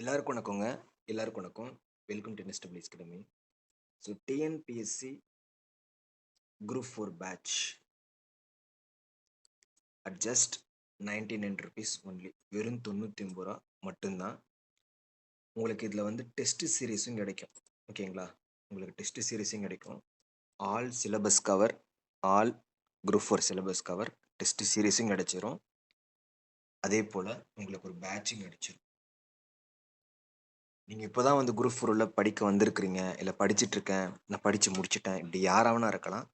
எல்லாருக்கும் வணக்கங்க. எல்லாருக்கும் வணக்கம். Welcome to nestables academy so TNPSC group four batch at just ninety nine rupees only வெறும் தொண்ணூற்றி ஒம்பது ரூபா மட்டும்தான். உங்களுக்கு இதில் வந்து டெஸ்ட் சீரீஸும் கிடைக்கும். ஓகேங்களா உங்களுக்கு டெஸ்ட் சீரீஸும் கிடைக்கும். All syllabus cover all group four syllabus cover test சீரீஸும் கிடைச்சிரும். அதே போல் உங்களுக்கு ஒரு பேட்சும் கிடைச்சிரும். நீங்கள் இப்போ தான் வந்து குரூப் ஃபோரில் படிக்க வந்திருக்கிறீங்க இல்லை படிச்சுட்டு இருக்கேன் நான் படித்து முடிச்சிட்டேன் இப்படி யாராவனா இருக்கலாம்.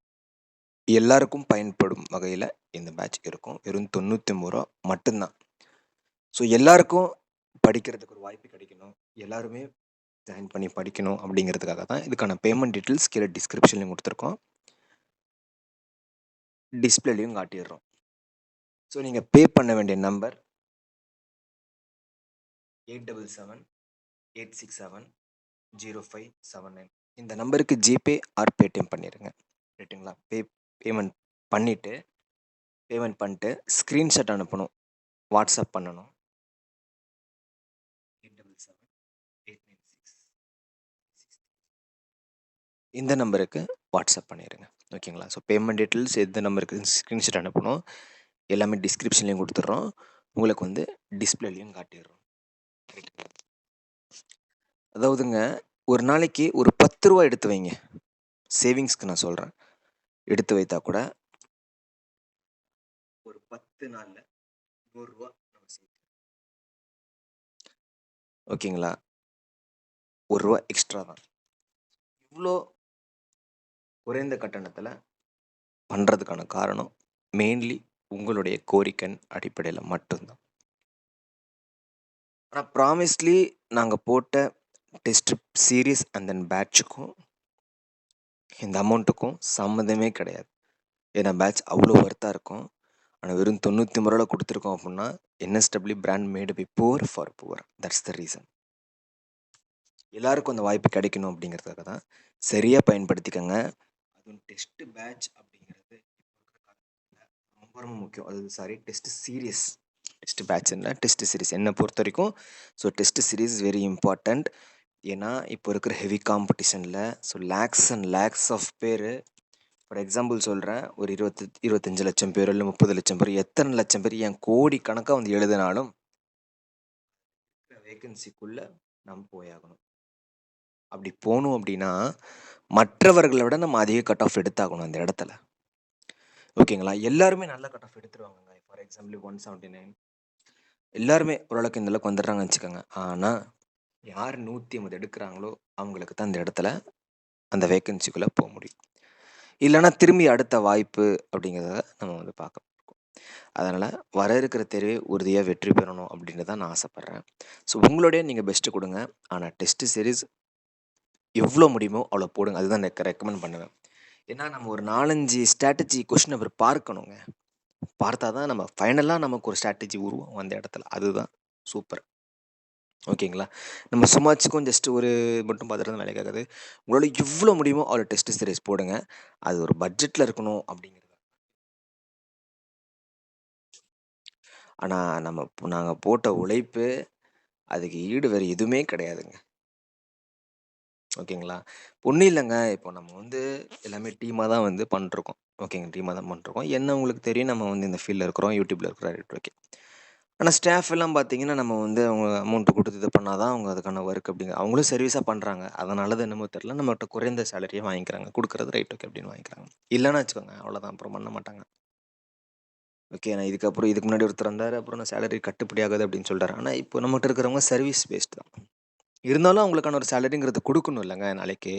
எல்லாருக்கும் பயன்படும் வகையில் இந்த பேட்ச் இருக்கும். வெறும் தொண்ணூற்றி ஒம்பது ரூபா மட்டும்தான். ஸோ எல்லாருக்கும் படிக்கிறதுக்கு ஒரு வாய்ப்பு கிடைக்கணும். எல்லாருமே ஜாயின் பண்ணி படிக்கணும் அப்படிங்கிறதுக்காக தான் இதுக்கான பேமெண்ட் டீட்டெயில்ஸ் கீழே டிஸ்கிரிப்ஷன்லையும் கொடுத்துருக்கோம். டிஸ்பிளேலையும் காட்டிடுறோம். ஸோ நீங்கள் பே பண்ண வேண்டிய number eight double seven eight six seven zero five seven nine. இந்த நம்பருக்கு ஜிபே ஆர் பேடிஎம் பண்ணிடுங்க ரைட்டுங்களா பே பேமெண்ட் பண்ணிவிட்டு பேமெண்ட் பண்ணிட்டு ஸ்க்ரீன்ஷாட் அனுப்பணும். வாட்ஸ்அப் பண்ணணும். Eight double seven eight nine six இந்த நம்பருக்கு வாட்ஸ்அப் பண்ணிடுங்க ஓகேங்களா? ஸோ பேமெண்ட் டீட்டெயில்ஸ் எந்த நம்பருக்கு ஸ்க்ரீன்ஷாட் அனுப்பணும் எல்லாமே டிஸ்கிரிப்ஷன்லேயும் கொடுத்துட்றோம். உங்களுக்கு வந்து டிஸ்பிளேலையும் காட்டிடுறோம். ரைட்டுங்களா அதாவதுங்க ஒரு நாளைக்கு ஒரு பத்து ரூபா எடுத்து வைங்க. சேவிங்ஸ்க்கு நான் சொல்கிறேன் எடுத்து வைத்தா கூட ஒரு பத்து நாளில் நூறுரூவா நம்ம சேர்த்து ஓகேங்களா? ஒரு ரூபா எக்ஸ்ட்ரா தான். இவ்வளோ குறைந்த கட்டணத்தில் பண்ணுறதுக்கான காரணம் மெயின்லி உங்களுடைய கோரிக்கை அடிப்படையில் மட்டும்தான். ஆனால் ப்ராமிஸ்லி நாங்கள் போட்ட டெஸ்ட் சீரீஸ் அண்ட் தென் பேட்சுக்கும் இந்த அமௌண்ட்டுக்கும் சம்மந்தமே கிடையாது. ஏன்னா பேட்ச் அவ்வளோ ஒர்த்தாக இருக்கும். ஆனால் வெறும் தொண்ணூற்றி ஒம்பது ரூபா கொடுத்துருக்கோம் அப்படின்னா NSW brand made by poor for poor that's the reason எல்லாருக்கும் அந்த வாய்ப்பு கிடைக்கணும் அப்படிங்கிறதுக்காக தான் சரியாக பயன்படுத்திக்கோங்க. அதுவும் டெஸ்ட்டு பேட்ச் அப்படிங்கிறது ரொம்ப ரொம்ப முக்கியம். அது சாரி டெஸ்ட் சீரியஸ் டெஸ்ட் இல்லை டெஸ்ட் சீரிஸ் என்னை பொறுத்த வரைக்கும் so test series very important ஏன்னா இப்போ இருக்கிற ஹெவி காம்படிஷனில் so lakhs and lakhs of பேர் ஃபார் எக்ஸாம்பிள் சொல்கிறேன் ஒரு இருபத்தி இருபத்தஞ்சு லட்சம் பேர் இல்லை முப்பது லட்சம் பேர் எத்தனை லட்சம் பேர் என் கோடி கணக்காக வந்து எழுதினாலும் வேகன்சிக்குள்ளே நம்ம போயாகணும். அப்படி போகணும் அப்படின்னா மற்றவர்களை விட நம்ம அதிக கட் ஆஃப் எடுத்தாகணும் அந்த இடத்துல. ஓகேங்களா? எல்லாருமே நல்ல கட் ஆஃப் எடுத்துருவாங்க for example one seventy nine எல்லாருமே ஓரளவுக்கு இந்த அளவுக்கு வந்துடுறாங்கன்னு வச்சுக்கோங்க. ஆனால் யார் நூற்றி ஐம்பது எடுக்கிறாங்களோ அவங்களுக்கு தான் அந்த இடத்துல அந்த வேக்கன்சிக்குள்ளே போக முடியும். இல்லைன்னா திரும்பி அடுத்த வாய்ப்பு அப்படிங்கிறத நம்ம வந்து பார்க்க இருக்கோம் அதனால் வர இருக்கிற தேர்வே உறுதியாக வெற்றி பெறணும் அப்படின்னு தான் நான் ஆசைப்பட்றேன். ஸோ உங்களுடைய நீங்கள் பெஸ்ட்டு கொடுங்க. ஆனால் டெஸ்ட்டு சீரீஸ் எவ்வளோ முடியுமோ அவ்வளோ போடுங்க. அதுதான் எனக்கு ரெக்கமெண்ட் பண்ணுவேன். ஏன்னா நம்ம ஒரு நாலஞ்சு ஸ்ட்ராட்டஜி கொஷின் அவர் பார்க்கணுங்க. பார்த்தா தான் நம்ம ஃபைனலாக நமக்கு ஒரு ஸ்ட்ராட்டஜி உருவாகும் அந்த இடத்துல. அதுதான் சூப்பர் ஓகேங்களா? நம்ம சும்மாச்சுக்கும் ஜஸ்ட் ஒரு மட்டும் பார்த்துட்டு தான் வேலைக்காகாது உங்களால் எவ்வளோ முடியுமோ அவ்வளோ டெஸ்ட் சீரிஸ் போடுங்க. அது ஒரு பட்ஜெட்டில் இருக்கணும் அப்படிங்கிறது. ஆனால் நம்ம நாங்கள் போட்ட உழைப்பு அதுக்கு ஈடு வேறு எதுவுமே கிடையாதுங்க. ஓகேங்களா? ஒன்றும் இல்லைங்க. இப்போ நம்ம வந்து எல்லாமே டீமாக தான் வந்து பண்ணிருக்கோம் ஓகேங்க டீமாக தான் பண்ணிருக்கோம் என்ன உங்களுக்கு தெரியும்? நம்ம வந்து இந்த ஃபீல்டில் இருக்கிறோம் யூடியூப்பில் இருக்கிற ஓகே ஆனால் ஸ்டாஃப் எல்லாம் பார்த்தீங்கன்னா நம்ம வந்து அவங்க அமௌண்ட்டு கொடுத்து இது பண்ணால் தான் அவங்க அதுக்கான ஒர்க் அப்படிங்க அவங்களும் சர்வீஸாக பண்ணுறாங்க அதனால தான் என்னமோ தெரில நம்மகிட்ட குறைந்த சேலரியை வாங்கிக்கிறாங்க. கொடுக்குறது ரைட் ஓகே அப்படின்னு வாங்கிக்கிறாங்க. இல்லைன்னு வச்சுக்கோங்க அவ்வளோதான் அப்புறம் பண்ண மாட்டாங்க. ஓகே நான் இதுக்கப்புறம் இதுக்கு முன்னாடி ஒருத்தர் வந்தார். அப்புறம் நான் சேலரி கட்டுப்படி ஆகுது அப்படின்னு சொல்கிறாரு ஆனால் இப்போ நம்மகிட்ட இருக்கிறவங்க சர்வீஸ் பேஸ்ட் தான். இருந்தாலும் அவங்களுக்கான ஒரு சேலரிங்கிறது கொடுக்கணும் இல்லைங்க. நாளைக்கு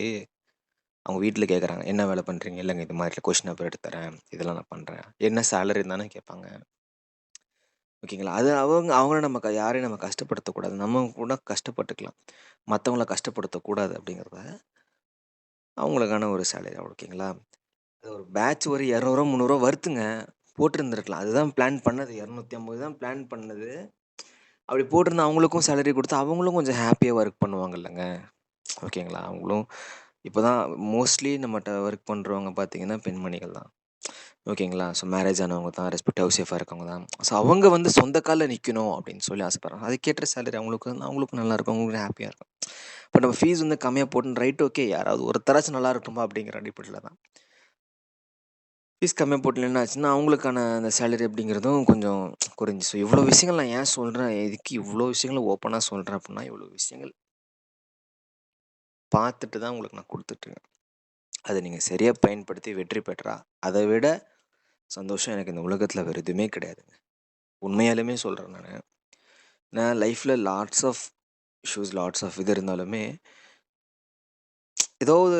அவங்க வீட்டில் கேட்குறாங்க என்ன வேலை பண்ணுறீங்க இல்லைங்க இது மாதிரி கொஷின் பேர் எடுத்து தரேன். இதெல்லாம் நான் பண்ணுறேன் என்ன சேலரி தானே கேட்பாங்க. ஓகேங்களா? அது அவங்க அவங்கள நம்ம க யாரையும் நம்ம கஷ்டப்படுத்தக்கூடாது. நம்ம கூட கஷ்டப்பட்டுக்கலாம். மற்றவங்கள கஷ்டப்படுத்தக்கூடாது அப்படிங்கிறத அவங்களுக்கான ஒரு சேலரி ஓகேங்களா? அது ஒரு பேட்ச் ஒரு இரநூறுவா முந்நூறுரூவா வருத்துங்க. போட்டிருந்துருக்கலாம். அதுதான் பிளான் பண்ணது. இரநூத்தி ஐம்பது தான் பிளான் பண்ணது. அப்படி போட்டிருந்தா அவங்களுக்கும் சேலரி கொடுத்து அவங்களும் கொஞ்சம் ஹாப்பியாக ஒர்க் பண்ணுவாங்க இல்லைங்க. ஓகேங்களா? அவங்களும் இப்போ தான் மோஸ்ட்லி நம்மகிட்ட ஒர்க் பண்ணுறவங்க பார்த்தீங்கன்னா பெண்மணிகள் தான். ஓகேங்களா? ஸோ மேரேஜ் ஆனவங்க தான், ரெஸ்பெக்ட் ஹவுஸ் சேஃபாக இருக்கவங்க தான். ஸோ அவங்க வந்து சொந்த காலில் நிற்கணும் அப்படின்னு சொல்லி ஆசைப்படுறாங்க. அதுக்கேற்ற சேலரி அவங்களுக்கு வந்து அவங்களுக்கும் நல்லாயிருக்கும். அவங்களுக்கு ஹாப்பியாக இருக்கும். இப்போ நம்ம ஃபீஸ் வந்து கம்மியாக போட்டு ரைட் ஓகே. யாராவது ஒருத்தராச்சும் நல்லா இருக்குமா அப்படிங்கிற அடிப்படையில் தான். ஃபீஸ் கம்மியாக போட்டு என்ன ஆச்சுன்னா, அவங்களுக்கான அந்த சேலரி அப்படிங்கிறதும் கொஞ்சம் குறைஞ்சி ஸோ இவ்வளோ விஷயங்கள் நான் ஏன் சொல்கிறேன் எதுக்கு இவ்வளோ விஷயங்களை ஓப்பனாக சொல்கிறேன் அப்படின்னா, இவ்வளோ விஷயங்கள் பார்த்துட்டு தான் உங்களுக்கு நான் கொடுத்துட்ருக்கேன் அதை நீங்கள் சரியாக பயன்படுத்தி வெற்றி பெற்றா, அதை விட சந்தோஷம் எனக்கு இந்த உலகத்தில் வேறு எதுவுமே கிடையாதுங்க. உண்மையாலுமே சொல்கிறேன் நான் நான் லைஃப்பில் lots of issues, lots of இது இருந்தாலுமே ஏதோ ஒரு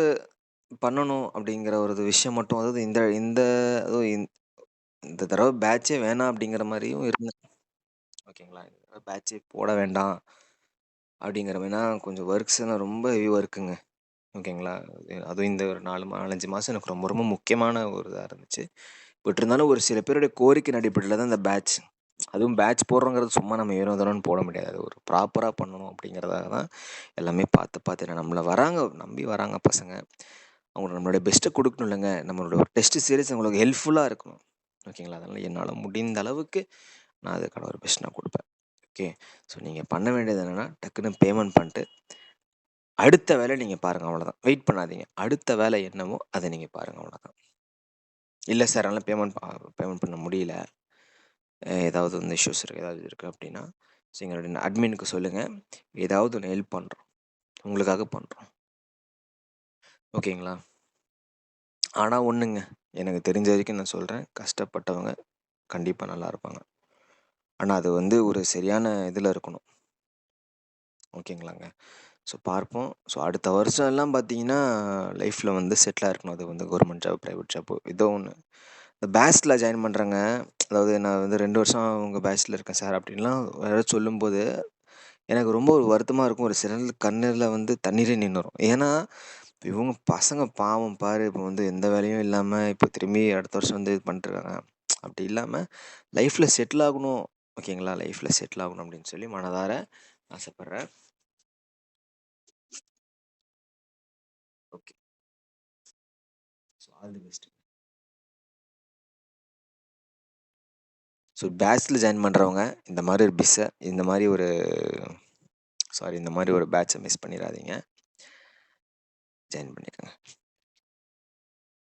பண்ணணும் அப்படிங்கிற ஒரு விஷயம் மட்டும் அதாவது இந்த இந்த அதுவும் இந்த தடவை பேட்சே வேணாம் அப்படிங்கிற மாதிரியும் இருந்தேன். ஓகேங்களா? இந்த தடவை பேட்சே போட வேண்டாம். அப்படிங்கிற மாதிரினா கொஞ்சம் ஒர்க்ஸ் எல்லாம் ரொம்ப ஹெவி ஒர்க்குங்க. ஓகேங்களா? அதுவும் இந்த ஒரு நாலு மா 4, 5 மாசம் எனக்கு ரொம்ப ரொம்ப முக்கியமான ஒரு இதாக இருந்துச்சு. பட் இருந்தாலும் ஒரு சில பேருடைய கோரிக்கை அடிப்படையில் தான் இந்த பேட்ச். அதுவும் பேட்ச் போடுறோங்கிறது சும்மா நம்ம ஏனோ தானோன்னு போட முடியாது. அது ஒரு ப்ராப்பராக பண்ணணும் அப்படிங்கிறதாக தான் எல்லாமே பார்த்து பார்த்து நம்மளை வராங்க, நம்பி வராங்க பசங்க. அவங்களுக்கு நம்மளுடைய பெஸ்ட்டை கொடுக்கணும் இல்லைங்க நம்மளோட ஒரு டெஸ்ட் சீரீஸ் அவங்களுக்கு ஹெல்ப்ஃபுல்லாக இருக்கணும். ஓகேங்களா? அதனால் என்னால் முடிந்த அளவுக்கு நான் அதுக்கான ஒரு பெஸ்ட் நான் கொடுப்பேன் ஓகே. ஸோ நீங்கள் பண்ண வேண்டியது என்னென்னா டக்குன்னு பேமெண்ட் பண்ணிட்டு, அடுத்த வேலை நீங்கள் பாருங்கள் அவ்வளோதான். வெயிட் பண்ணாதீங்க. அடுத்த வேலை என்னவோ அதை நீங்கள் பாருங்கள் அவ்வளோதான். இல்லை சார் என்னால் பேமெண்ட் பா பேமெண்ட் பண்ண முடியல. ஏதாவது வந்து இஷ்யூஸ் இருக்குது ஏதாவது இருக்குது அப்படின்னா, ஸோ எங்களுடைய அட்மினுக்கு சொல்லுங்கள் ஏதாவது ஒன்று ஹெல்ப் பண்ணுறோம் உங்களுக்காக பண்ணுறோம் ஓகேங்களா? ஆனால் ஒன்றுங்க எனக்கு தெரிஞ்ச வரைக்கும் நான் சொல்கிறேன் கஷ்டப்பட்டவங்க கண்டிப்பாக நல்லா இருப்பாங்க. ஆனால் அது வந்து ஒரு சரியான இதில் இருக்கணும். ஓகேங்களாங்க. ஸோ பார்ப்போம். ஸோ அடுத்த வருஷம் எல்லாம் பார்த்தீங்கன்னா, லைஃப்பில் வந்து செட்டில் இருக்கணும் அது வந்து கவர்மெண்ட் ஜாப், ப்ரைவேட் ஜாப்பு இதோ ஒன்று இந்த பேட்ச்ல ஜாயின் பண்ணுறாங்க அதாவது நான் வந்து ரெண்டு வருஷம் அவங்க பேட்ச்சில் இருக்கேன் சார் அப்படின்லாம் யாராவது சொல்லும்போது, எனக்கு ரொம்ப ஒரு வருத்தமாக இருக்கும். ஒரு சிறந்த கண்ணில் வந்து தண்ணீரே நின்றுரும் ஏன்னா, இவங்க பசங்க பாவம் பாரு, இப்போ வந்து எந்த வேலையும் இல்லாமல் இப்போ திரும்பி அடுத்த வருஷம் வந்து இது பண்ணிட்டுருக்காங்க. அப்படி இல்லாமல் லைஃப்பில் செட்டில் ஆகணும். ஓகேங்களா? லைஃப்பில் செட்டில் ஆகணும் அப்படின்னு சொல்லி மனதார ஆசைப்பட்றேன் ஆல் தி பெஸ்ட். ஸோ பேட்ச்சில் ஜாயின் பண்ணுறவங்க இந்த மாதிரி ஒரு பிஸ்ஸை இந்த மாதிரி ஒரு சாரி இந்த மாதிரி ஒரு பேட்சை மிஸ் பண்ணிடாதீங்க ஜாயின் பண்ணிக்கங்க.